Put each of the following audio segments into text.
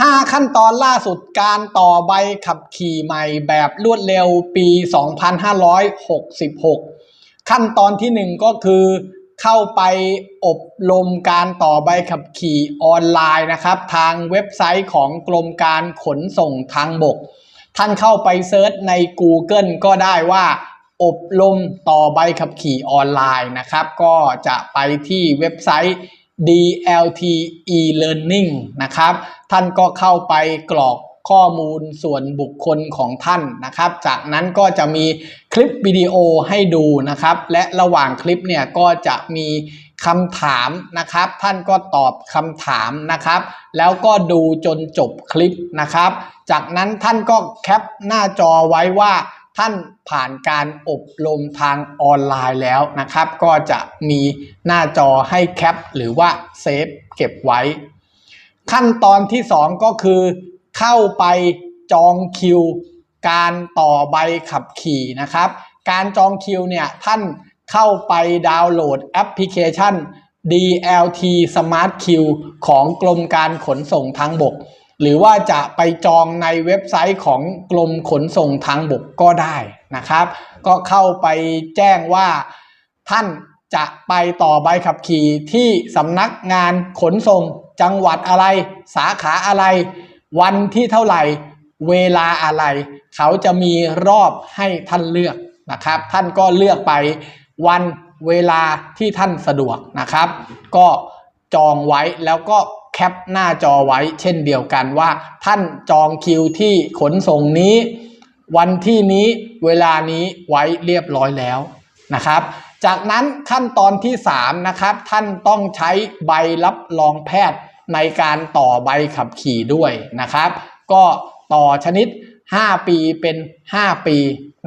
5 ขั้นตอนล่าสุดการต่อใบขับขี่ใหม่แบบรวดเร็วปี 2566 ขั้นตอนที่ 1 ก็คือเข้าไปอบรมการต่อใบขับขี่ออนไลน์นะครับ ทางเว็บไซต์ของกรมการขนส่งทางบก ท่านเข้าไปเซิร์ชใน Google ก็ได้ว่าอบรมต่อใบขับขี่ออนไลน์นะครับ ก็จะไปที่เว็บไซต์ DLT e-learning นะครับ ท่านก็เข้าไปกรอกข้อมูลส่วนบุคคลของท่านนะครับ จากนั้นก็จะมีคลิปวิดีโอให้ดูนะครับ และระหว่างคลิปเนี่ยก็จะมีคำถามนะครับ ท่านก็ตอบคำถามนะครับ แล้วก็ดูจนจบคลิปนะครับ จากนั้นท่านก็แคปหน้าจอไว้ว่า ท่านผ่านการอบรมทางออนไลน์แล้วนะครับ ก็จะมีหน้าจอให้แคปหรือว่าเซฟเก็บไว้ ขั้นตอนที่ 2 ก็คือ เข้าไปจองคิว การต่อใบขับขี่นะครับ การจองคิวเนี่ยท่านเข้าไปดาวน์โหลดแอปพลิเคชัน DLT Smart Q ของกรมการขนส่งทางบก หรือว่าจะไปจองในเว็บไซต์ของกรมขนส่งทางบกก็ได้นะครับ ก็เข้าไปแจ้งว่าท่านจะไปต่อใบขับขี่ที่สำนักงานขนส่งจังหวัดอะไร สาขาอะไร วันที่เท่าไหร่ เวลาอะไร เขาจะมีรอบให้ท่านเลือกนะครับ ท่านก็เลือกไปวันเวลาที่ท่านสะดวกนะครับ ก็จองไว้แล้วก็ แคปหน้าจอไว้เช่นเดียวกันว่า ท่านจองคิวที่ขนส่งนี้ วันที่นี้เวลานี้ไว้เรียบร้อยแล้วนะครับ จากนั้นขั้นตอนที่ 3 นะครับ ท่านต้องใช้ใบรับรองแพทย์ในการต่อใบขับขี่ด้วยนะครับ ก็ต่อชนิด 5 ปีเป็น 5 ปี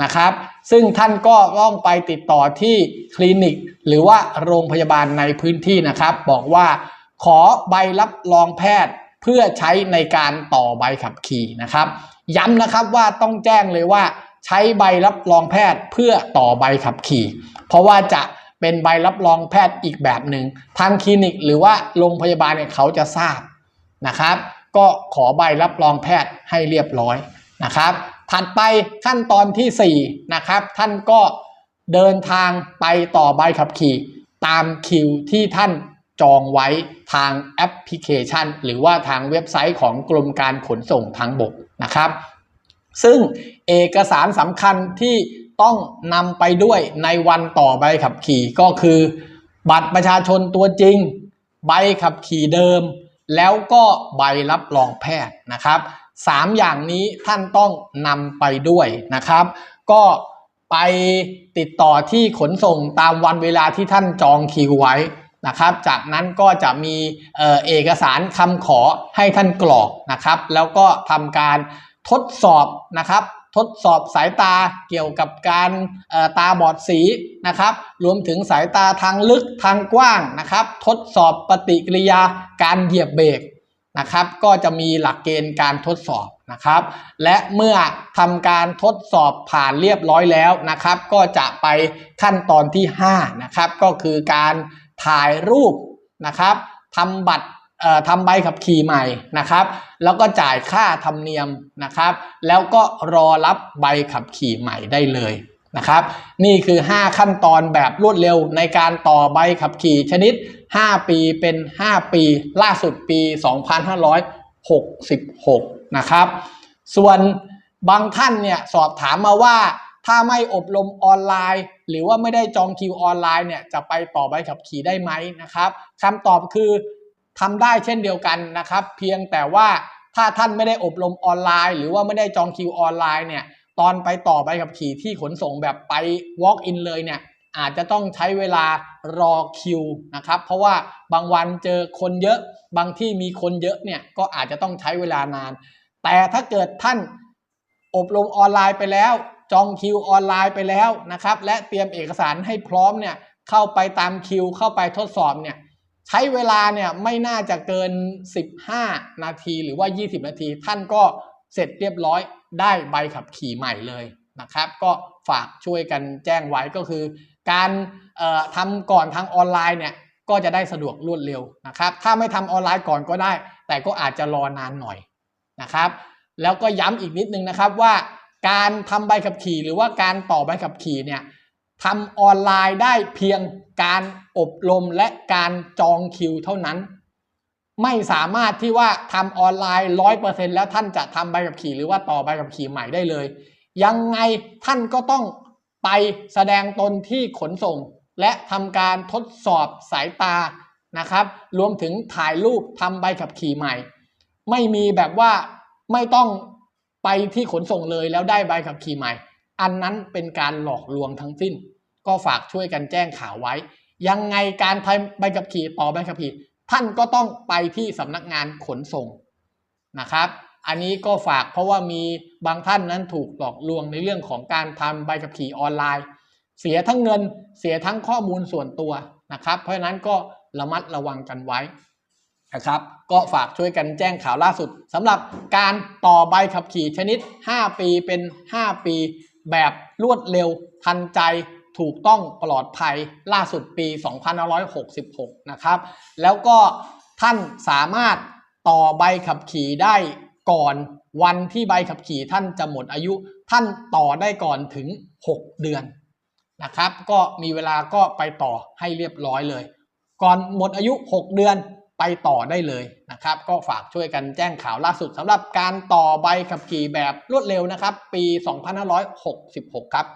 นะครับ ซึ่งท่านก็ต้องไปติดต่อที่คลินิก หรือว่าโรงพยาบาลในพื้นที่นะครับ บอกว่า ขอใบรับรองแพทย์เพื่อใช้ในการต่อใบขับขี่นะครับ ย้ำนะครับว่าต้องแจ้งเลยว่า ใช้ใบรับรองแพทย์เพื่อต่อใบขับขี่ เพราะว่าจะเป็นใบรับรองแพทย์อีกแบบหนึ่งทางคลินิกหรือว่าโรงพยาบาลเนี่ยเขาจะทราบนะครับ ก็ขอใบรับรองแพทย์ให้เรียบร้อยนะครับ ถัดไปขั้นตอนที่ 4 นะครับ ท่านก็เดินทางไปต่อใบขับขี่ ตามคิวที่ท่าน จองไว้ทางแอปพลิเคชัน หรือว่าทางเว็บไซต์ของกรมการขนส่งทางบกนะครับ ซึ่งเอกสารสำคัญที่ต้องนำไปด้วยในวันต่อใบขับขี่ก็คือ บัตรประชาชนตัวจริง ใบขับขี่เดิม แล้วก็ใบรับรองแพทย์นะครับสามอย่างนี้ท่านต้องนำไปด้วยนะครับ ก็ไปติดต่อที่ขนส่งตามวันเวลาที่ท่านจองคิวไว้ นะครับ จากนั้นก็จะมีเอกสารคำขอให้ท่านกรอกนะครับ แล้วก็ทำการทดสอบนะครับทดสอบสายตาเกี่ยวกับการตาบอดสีนะครับ รวมถึงสายตาทางลึกทางกว้างนะครับ ทดสอบปฏิกิริยาการเหยียบเบรกนะครับ ก็จะมีหลักเกณฑ์การทดสอบนะครับ และเมื่อทำการทดสอบผ่านเรียบร้อยแล้วนะครับ ก็จะไปขั้นตอนที่5นะครับ ก็คือการ ถ่ายรูปนะครับทำบัตรทำใบขับขี่ใหม่นะครับ แล้วก็จ่ายค่าธรรมเนียมนะครับ แล้วก็รอรับใบขับขี่ใหม่ได้เลยนะครับ นี่คือ 5 ขั้นตอนแบบรวดเร็วในการต่อใบขับขี่ชนิด 5 ปีเป็น 5 ปี ล่าสุดปี 2566 นะครับ ส่วนบางท่านเนี่ยสอบถามมาว่า ถ้าไม่อบรมออนไลน์ หรือว่าไม่ได้จองคิวออนไลน์เนี่ยจะไปต่อใบขับขี่ได้ไหมนะครับคำตอบคือทำได้เช่นเดียวกันนะครับ เพียงแต่ว่าถ้าท่านไม่ได้อบรมออนไลน์ หรือว่าไม่ได้จองคิวออนไลน์เนี่ยตอนไปต่อใบขับขี่ที่ขนส่งแบบไป walk in เลยเนี่ยอาจจะต้องใช้เวลารอคิวนะครับ เพราะว่าบางวันเจอคนเยอะบางที่มีคนเยอะเนี่ยก็อาจจะต้องใช้เวลานาน แต่ถ้าเกิดท่านอบรมออนไลน์ไปแล้ว จองคิวออนไลน์ไปแล้วนะครับ และเตรียมเอกสารให้พร้อมเนี่ยเข้าไปตามคิวเข้าไปทดสอบเนี่ยใช้เวลาเนี่ยไม่น่าจะเกิน 15 นาทีหรือว่า 20 นาที ท่านก็เสร็จเรียบร้อยได้ใบขับขี่ใหม่เลยนะครับ ก็ฝากช่วยกันแจ้งไว้ก็คือ การทำก่อนทางออนไลน์เนี่ยก็จะได้สะดวกรวดเร็วนะครับ ถ้าไม่ทำออนไลน์ก่อนก็ได้ แต่ก็อาจจะรอนานหน่อยนะครับ แล้วก็ย้ำอีกนิดนึงนะครับว่า การทำใบขับขี่หรือว่าการต่อใบขับขี่เนี่ยทำออนไลน์ได้เพียงการอบรมและการจองคิวเท่านั้น ไม่สามารถที่ว่าทำออนไลน์ร้อยเปอร์เซ็นแล้วท่านจะทำใบขับขี่หรือว่าต่อใบขับขี่ใหม่ได้เลย ยังไงท่านก็ต้องไปแสดงตนที่ขนส่ง และทำการทดสอบสายตานะครับ รวมถึงถ่ายรูปทำใบขับขี่ใหม่ ไม่มีแบบว่าไม่ต้อง ไปที่ขนส่งเลยแล้วได้ใบขับขี่ใหม่ อันนั้นเป็นการหลอกลวงทั้งสิ้น ก็ฝากช่วยกันแจ้งข่าวไว้ ยังไงการทำใบขับขี่ต่อใบขับขี่ ท่านก็ต้องไปที่สำนักงานขนส่งนะครับ อันนี้ก็ฝากเพราะว่ามีบางท่านนั้นถูกหลอกลวงในเรื่องของการทำใบขับขี่ออนไลน์ เสียทั้งเงินเสียทั้งข้อมูลส่วนตัวนะครับ เพราะฉะนั้นก็ระมัดระวังกันไว้ นะครับ ก็ฝากช่วยกันแจ้งข่าวล่าสุดสำหรับการต่อใบขับขี่ชนิด 5 ปีเป็น 5 ปี แบบรวดเร็วทันใจถูกต้องปลอดภัยล่าสุดปี 2566 นะครับ แล้วก็ท่านสามารถต่อใบขับขี่ได้ก่อนวันที่ใบขับขี่ท่านจะหมดอายุ ท่านต่อได้ก่อนถึง 6 เดือนนะครับ ก็มีเวลาก็ไปต่อให้เรียบร้อยเลย ก่อนหมดอายุ 6 เดือน ไปต่อได้เลยนะครับ ก็ฝากช่วยกันแจ้งข่าวล่าสุดสำหรับการต่อใบขับขี่แบบรวดเร็วนะครับ ปี 2566 ครับ